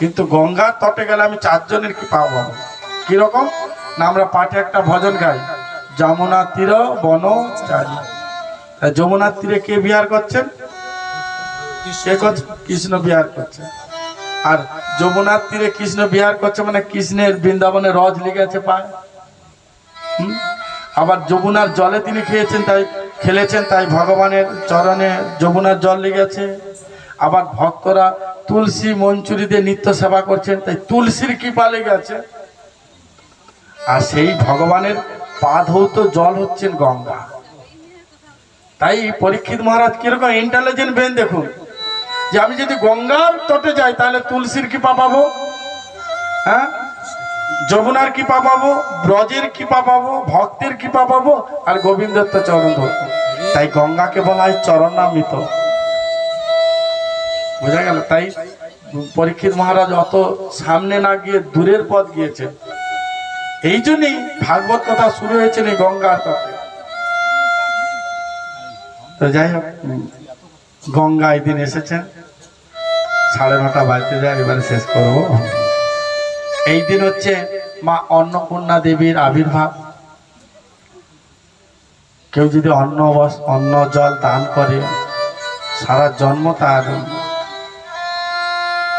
কিন্তু গঙ্গার তটে গেলে আমি চারজনের কি পাবো কীরকম? না, আমরা পাঠে একটা ভজন গাই। যমুনা তীর, বন, চারি। যমুনার তীরে কে বিহার করছেন? কৃষ্ণ বিহার করছে আর যমুনার তীরে কৃষ্ণ বিহার করছে মানে কৃষ্ণের বৃন্দাবনে রজ লেগে আছে পায় আবার যমুনার জলে তিনি খেয়েছেন, তাই খেলেছেন, তাই ভগবানের চরণে যমুনার জল লেগেছে। আবার ভক্তরা তুলসী মঞ্চুরিতে নিত্য সেবা করছেন, তাই তুলসীর কৃপা লেগেছে আর সেই ভগবানের পা ধৌত জল হচ্ছেন গঙ্গা। তাই পরীক্ষিত মহারাজ, কীরকম ইন্টেলিজেন্ট বেন দেখুন। যে আমি যদি গঙ্গার তটে যাই, তাহলে তুলসীর কৃপা পাবো হ্যাঁ? যমুনার কৃপা পাবো, ব্রজের কৃপা পাবো, ভক্তের কৃপা পাবো, আর গোবিন্দের তো চরণ ধরবো। তাই গঙ্গাকে বলা হয় চরণামৃত। বোঝা গেল? তাই পরীক্ষিত মহারাজ অত সামনে না গিয়ে দূরের পথ গিয়েছে এই জন্যই ভাগবত কথা শুরু হয়েছিল এই গঙ্গার তটে। তো যাই হোক গঙ্গা এদিন এসেছেন। সাড়ে নটা বাজতে যায়, এবারে শেষ করব। এই দিন হচ্ছে মা অন্নপূর্ণা দেবীর আবির্ভাব। কেউ যদি অন্ন অন্ন জল দান করে, সারা জন্ম তার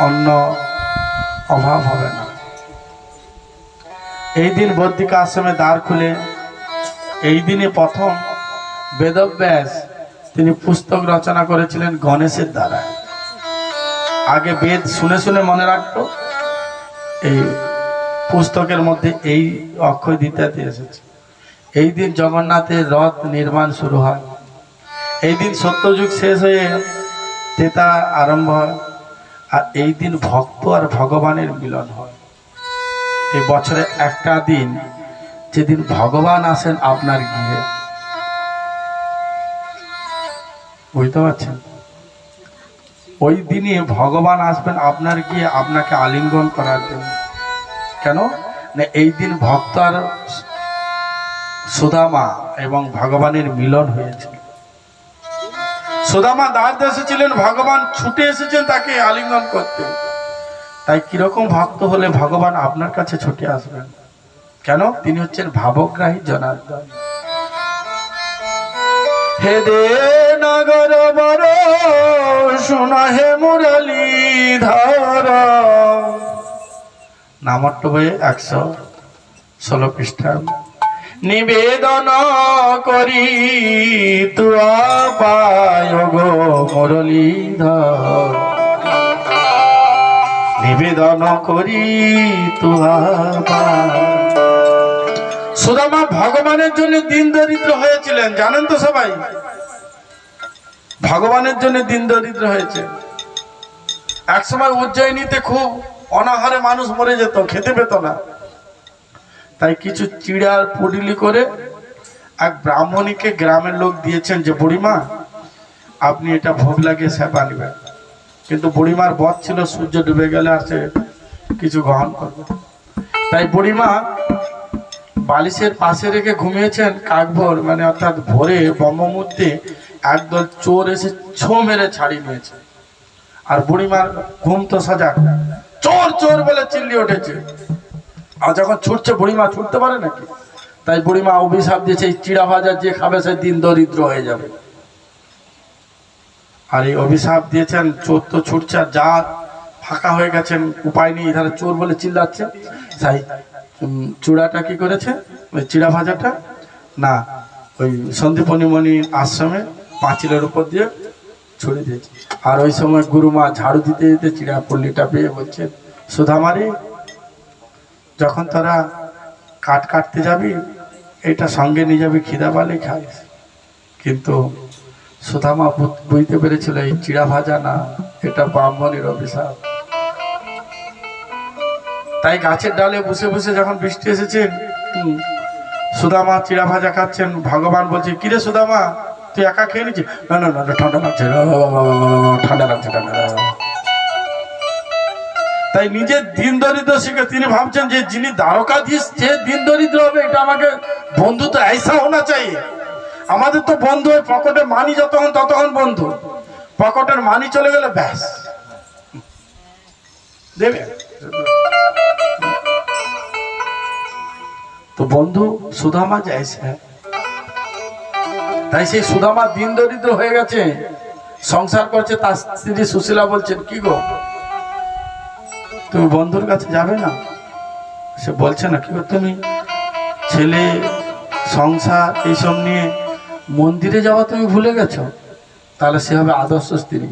অন্ন অভাব হবে না। এই দিন বদ্রিকা আশ্রমে দ্বার খুলে, এই দিনে প্রথম বেদব্যাস তিনি পুস্তক রচনা করেছিলেন গণেশের দ্বারা। আগে বেদ শুনে শুনে মনে রাখতো, এই পুস্তকের মধ্যে এই অক্ষয় দ্বিতীয়তে এসেছে। এই দিন জগন্নাথের রথ নির্মাণ শুরু হয়। এই দিন সত্যযুগ শেষ হয়ে তেতা আরম্ভ হয়। আর এই দিন ভক্ত আর ভগবানের মিলন হয়। এই বছরে একটা দিন, যেদিন ভগবান আসেন আপনার গৃহে। বুঝতে পারছেন? ওই দিনে ভগবান আসবেন আপনার গিয়ে আপনাকে আলিঙ্গন করার জন্য। কেন? না, এই দিন ভক্ত আর সুদামা এবং ভগবানের মিলন হয়েছে। সুদামা দ্বার দেশে ছিলেন ভগবান ছুটে এসেছেন তাকে আলিঙ্গন করতে। তাই কীরকম ভক্ত হলে ভগবান আপনার কাছে ছুটে আসবেন? কেন? তিনি হচ্ছেন ভাবগ্রাহী জনার্দন। হে দে নগর বর শোনা হে মুরলী ধর নামট্ট বইয়ে একশো ষোলো পৃষ্ঠা নিবেদন করি, তুয়া পায় গো মুরলীধর। নিবেদন করি, তুয়া সুদামা ভগবানের জন্য দিন দরিদ্র হয়েছিলেন, জানেন তো সবাই? ভগবানের জন্য দিন দরিদ্র হয়েছে। একসময় উজ্জয়িনীতে খুব অনাহারে মানুষ মরে যেত, খেতে পেত না। তাই কিছু চিড়ার পুডিলি করে এক ব্রাহ্মণীকে গ্রামের লোক দিয়েছেন যে, বুড়িমা, আপনি এটা ভোগ লাগিয়ে সেবা নেবেন। কিন্তু বুড়িমার বধ ছিল, সূর্য ডুবে গেলে আর সে কিছু গ্রহণ করবে তাই বুড়িমা বালিশের পাশে রেখে ঘুমিয়েছেন, কাকভোর মানে অর্থাৎ ভোরে ব্রহ্মমূর্তে একদল চোর এসে ছো মেরে ছাড়ি নিয়েছে। আর বুড়িমার ঘুম তো সজাগ। চোর চোর বলে চিল্লি উঠেছে। আর যখন ছুটছে বুড়িমা, ছুটতে পারে নাকি? তাই বুড়িমা অভিশাপ দিয়েছে, এই চিড়া ভাজা যে খাবে সে দিন দরিদ্র হয়ে যাবে। আর এই অভিশাপ দিয়েছেন, চোর তো ছুটছে, আর যা ফাঁকা হয়ে গেছেন, উপায় নেই, এধারে চোর বলে চিল্লাচ্ছে। তাই চূড়াটা কি করেছে? ওই চিড়া ভাজাটা? না, ওই সন্দীপনিমণি আশ্রমে পাঁচিলের উপর দিয়ে ছুড়ে দিয়েছে। আর ওই সময় গুরুমা ঝাড়ু দিতে দিতে চিড়া পল্লীটা পেয়ে বলছেন, সুধামারি যখন তারা কাঠ কাটতে যাবি এটা সঙ্গে নিয়ে যাবি খিদা পালে খাইস। কিন্তু সুধামা বুঝতে পেরেছিল এই চিড়া ভাজা না এটা ব্রাহ্মণের অভিশাপ। তাই গাছের ডালে বসে বসে যখন বৃষ্টি এসেছেন হুম, সুদামা চিড়া ভাজা খাচ্ছেন। ভগবান বলছে কিরে সুদামা তুই একা খেয়ে নিচ্ছিস না না না না, ঠান্ডা লাগছে ঠান্ডা লাগছে ঠান্ডা লাগছে। তাই নিজের দিন দরিদ্র শিখে তিনি ভাবছেন যে যিনি দ্বারকাধীশ, যে দিন দরিদ্র হবে, এটা আমাকে বন্ধু তো আইসা হোনা চাই। আমাদের তো বন্ধু হয়, পকেটে মানি যতক্ষণ ততক্ষণ বন্ধু। পকেটের মানি চলে গেলে ব্যাস। দেবে? তো বন্ধু সুদামা যাইছে হ্যাঁ? তাই সেই সুদামা দিন দরিদ্র হয়ে গেছে, সংসার করছে, তার স্ত্রী সুশীলা বলছেন, কি গো তুমি বন্ধুর কাছে যাবে না? সে বলছে না, কি তুমি? ছেলে, সংসার, এইসব নিয়ে মন্দিরে যাওয়া তুমি ভুলে গেছো? তাহলে সে হবে আদর্শ স্ত্রী।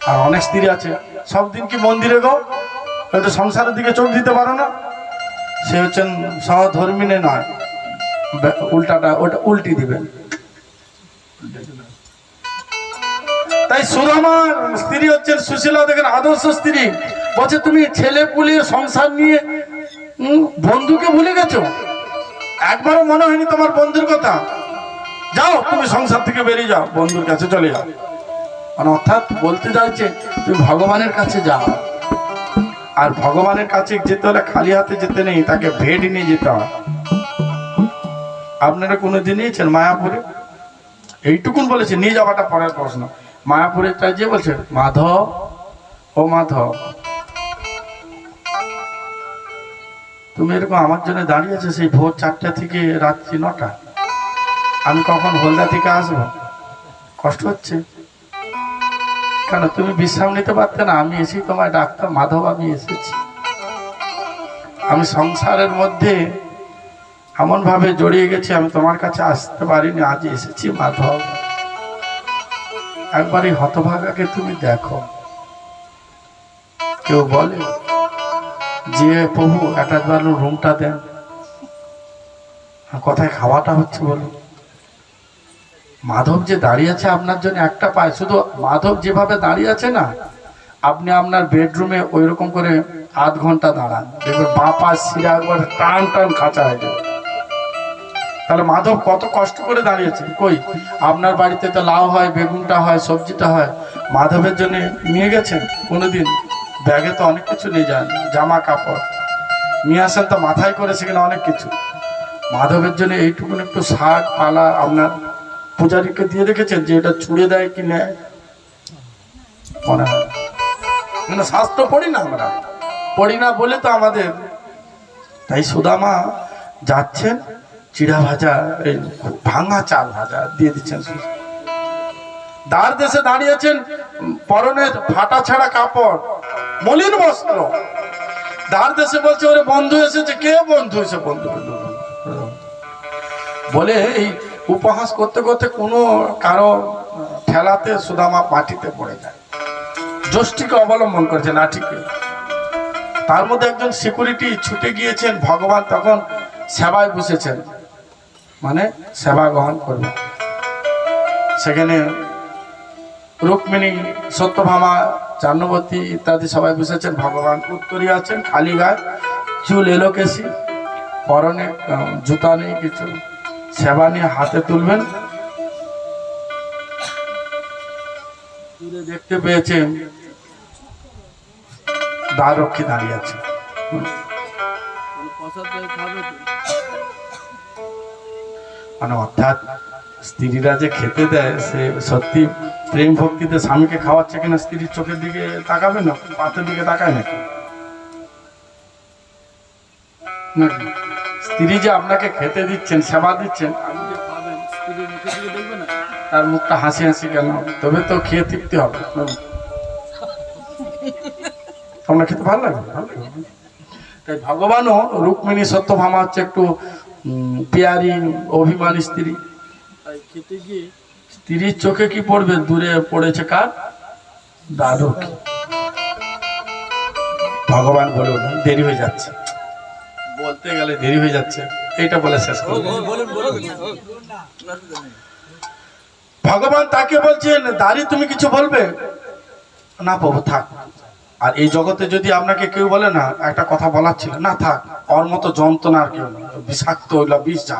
আর অনেক স্ত্রী আছে। সব দিন কি মন্দিরে গো? একটু সংসারের দিকে চোখ দিতে পারো না। সে হচ্ছেন সহধর্মিনে নয়। উল্টাটা, ওটা উল্টি দিবেন। তাই সুরামার স্ত্রী হচ্ছেন সুশীলা দেখেন আদর্শ স্ত্রী। বলছে, তুমি ছেলে পুলিয়ে সংসার নিয়ে বন্ধুকে ভুলে গেছো? একবারও মনে হয়নি তোমার বন্ধুর কথা। যাও, তুমি সংসার থেকে বেরিয়ে যাও, বন্ধুর কাছে চলে যাও। মানে অর্থাৎ বলতে চাইছে, তুমি ভগবানের কাছে যাও। আর ভগবানের কাছে যেতে হলে খালি হাতে যেতে নেই, তাকে ভেট নিয়ে যেতে হয়। আপনারা কোনো কোনোদিন নিয়েছেন মায়াপুরে? এইটুকুন বলেছে, নিয়ে যাওয়াটা পরের প্রশ্ন। মায়াপুরে যে বলছে, মাধব, ও মাধব। তুমি এরকম আমার জন্য দাঁড়িয়েছো সেই ভোর চারটা থেকে রাত্রি নটা। আমি কখন হলদা থেকে আসব? কষ্ট হচ্ছে। কেন তুমি বিশ্রাম নিতে পারতে না? আমি এসেই তোমায় ডাক্তার মাধব আমি এসেছি। আমি সংসারের মধ্যে এমন ভাবে জড়িয়ে গেছি, আমি তোমার কাছে আসতে পারিনি, আজ এসেছি মাধব। একবার এই হতভাগাকে তুমি দেখো। কেউ বলে যে প্রভু একটা রুমটা দেন। কোথায় খাওয়াটা হচ্ছে বলুন মাধব যে দাঁড়িয়ে আছে আপনার জন্য একটা পায়, শুধু মাধব যেভাবে দাঁড়িয়ে আছে না, আপনি আপনার বেডরুমে ওই রকম করে আধ ঘণ্টা দাঁড়ান। দেখবেন বাঁ পাশ শিরা একবার টান টান খাঁচা হয়ে যাবে তাহলে মাধব কত কষ্ট করে দাঁড়িয়েছে কই? আপনার বাড়িতে তো লাউ হয়, বেগুনটা হয়, সবজিটা হয়। মাধবের জন্য নিয়ে গেছেন কোনোদিন? ব্যাগে তো অনেক কিছু নিয়ে যান, জামা, কাপড়। নিয়ে আসেন তো মাথায় করে সেখানে অনেক কিছু। মাধবের জন্য এইটুকুন একটু শাক পালা, আপনার পূজারীকে দিয়ে রেখেছেন যে এটা ছুড়ে দেয় কি নেয়? মনে হয়। মানে শাস্ত্র পড়ি না আমরা। পড়ি না বলে তো আমাদের। তাই সুদামা যাচ্ছেন, চিড়া ভাজা, এই ভাঙা চাল ভাজা দিয়ে দিচ্ছেন। দাঁড় দেশে দাঁড়িয়েছেন পরনে ফাটা ছাড়া কাপড়, মলিন বস্ত্র। দাঁড় দেশে বলছে, ওরে বন্ধু এসেছে, কে বন্ধু এসে বন্ধু বলে এই উপহাস করতে করতে কোনো কারও ঠেলাতে সুদামা মাটিতে পড়ে যায়। যষ্টিকে অবলম্বন করেছে লাঠিকে তার মধ্যে একজন সিকিউরিটি ছুটে গিয়েছেন, ভগবান তখন সেবায় বসেছেন। মানে সেবা গ্রহণ করবে সেখানে রুক্মিণী, সত্যভামা, চান্নবতী ইত্যাদি সবাই বসেছেন, ভগবান উত্তরী আছেন খালি গায়ে চুল এলো কেসি পরনে জুতা নেই কিছু, সেবা নিয়ে হাতে তুলবেন। দেখতে পেয়েছেন দ্বাররক্ষী দাঁড়িয়ে আছে। মানে অর্থাৎ স্ত্রীরা যে খেতে দেয়, সে সত্যি প্রেম ভক্তিতে স্বামীকে খাওয়াচ্ছে কিনা স্ত্রীর চোখের দিকে তাকাবে না পাতের দিকে তাকায় নাকি? নাকি স্ত্রী যে আপনাকে খেতে দিচ্ছেন, সেবা দিচ্ছেন তার মুখটা হাসি হাসি কেন? তবে তো খেয়ে তৃপ্তি হবে। তোমরা খেতে ভালো লাগে? তাই ভগবানও রুক্মিণী সত্যভামা হচ্ছে একটু পেয়ারি, অভিমানী স্ত্রী। খেতে গিয়ে স্ত্রীর চোখে কি পড়বে? দূরে পড়েছে কার? দাদক। ভগবান বলে ওঠেন দেরি হয়ে যাচ্ছে। বলতে গেলে দেরি হয়ে যাচ্ছে। এইটা বলে শেষ করব। ভগবান তাকে বলছেন দাঁড়ি তুমি কিছু বলবে? না প্রভু থাক। আর এই জগতে যদি আপনাকে কেউ বলে না একটা কথা বলার ছিল না থাক ওর মতো যন্ত্রণা আর কেউ। বিষাক্ত হইল বিষ যা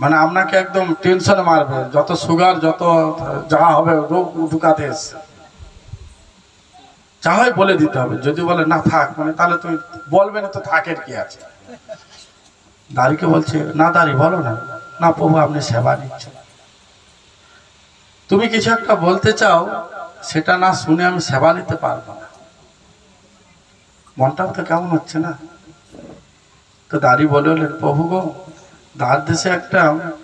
মানে আপনাকে একদম টেনশনে মারবে। যত সুগার, যত যা হবে, রোগ ঢুকাতে এসছে। যা হয় বলে দিতে হবে। যদি বলে, না থাক মানে তাহলে তুমি বলবে না তো থাকের কি আছে? দাড়িকে বলছে, না দাড়ি, বলো না। না প্রভু, আপনি সেবা নিচ্ছেন। তুমি কিছু একটা বলতে চাও, সেটা না শুনে আমি সেবা নিতে পারব না। মনটাও তো কেমন হচ্ছে না? তো দাড়ি বলে প্রভু গো দার দেশে একটা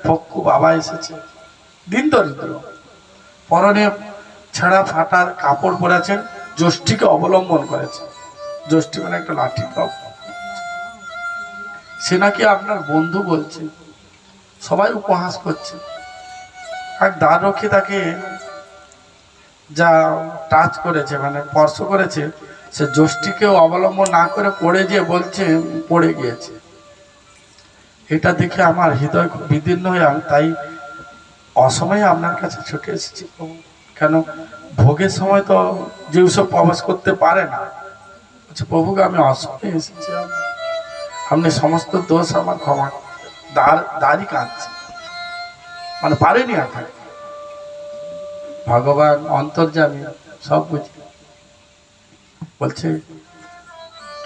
পক্কু বাবা এসেছে। দিন দরিদ্র। পরনে ছেঁড়া ফাটা কাপড় পরেছেন, জ্যোষ্ঠীকে অবলম্বন করেছে জ্যোষ্ঠী মানে একটা লাঠি সে নাকি আপনার বন্ধু বলছে, সবাই উপহাস করছে। এক দ্বাররক্ষী তাকে যা টাচ করেছে মানে স্পর্শ করেছে, সে জ্যোষ্ঠীকেও অবলম্বন না করে পড়ে গিয়ে বলছে, পড়ে গিয়েছে। এটা দেখে আমার হৃদয় খুব বিদীর্ণ হয়ে আমি তাই অসময়ে আপনার কাছে ছুটে এসেছি। কেন? ভোগের সময় তো যেও সব প্রবেশ করতে পারে না। বলছে, প্রভুকে আমি অসময়ে এসেছি আপনি সমস্ত দোষ আমার ক্ষমা দাঁড় কাঁদছে। মানে পারেনি আর থাকতে ভগবান অন্তর্জামী সব বুঝি। বলছে,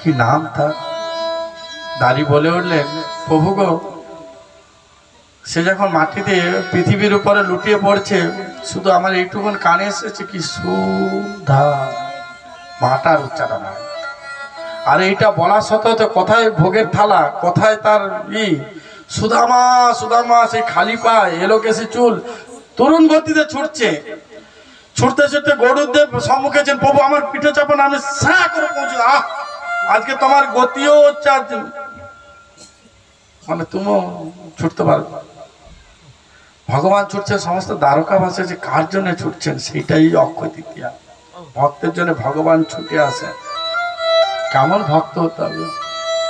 কি নাম তার? দাড়ি বলে উঠলেন, প্রভু গো, সে যখন মাটিতে পৃথিবীর উপরে লুটিয়ে পড়ছে, শুধু আমার এইটুকুন কানে এসেছে কি সুধা মাটার উচ্চারণ হয়। আর এইটা বলা সত্ত্বেও তো কোথায় ভোগের থালা, কোথায় তার ই? সুদামা সুদামা, সেই খালি পায়, এলো কেসে চুল, তরুণ গতিতে ছুটছে। ছুটতে ছুটতে গরুদেব সম্মুখে প্রভু, আমার পিঠে চাপান আমি সা করে পৌঁছে আহ, আজকে তোমার গতিও মানে তুমিও ছুটতে পারবে ভগবান ছুটছেন, সমস্ত দ্বারকা ভাষা যে কার জন্য ছুটছেন, সেইটাই অক্ষয় তৃতীয়া। ভক্তের জন্য ভগবান ছুটে আসেন। কেমন ভক্ত হতে হবে?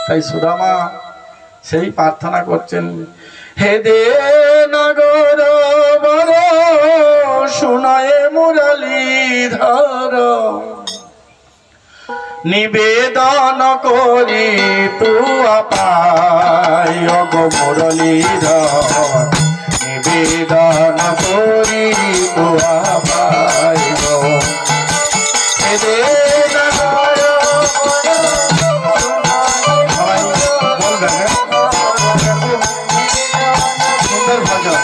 তাই সুদামা সেই প্রার্থনা করছেন, হে দে নগর বর শুনায় মুরলীধর নিবেদন করি তু আপায় গো মুরলীধর নিবেদন করি তু হ্যাঁ? ভজন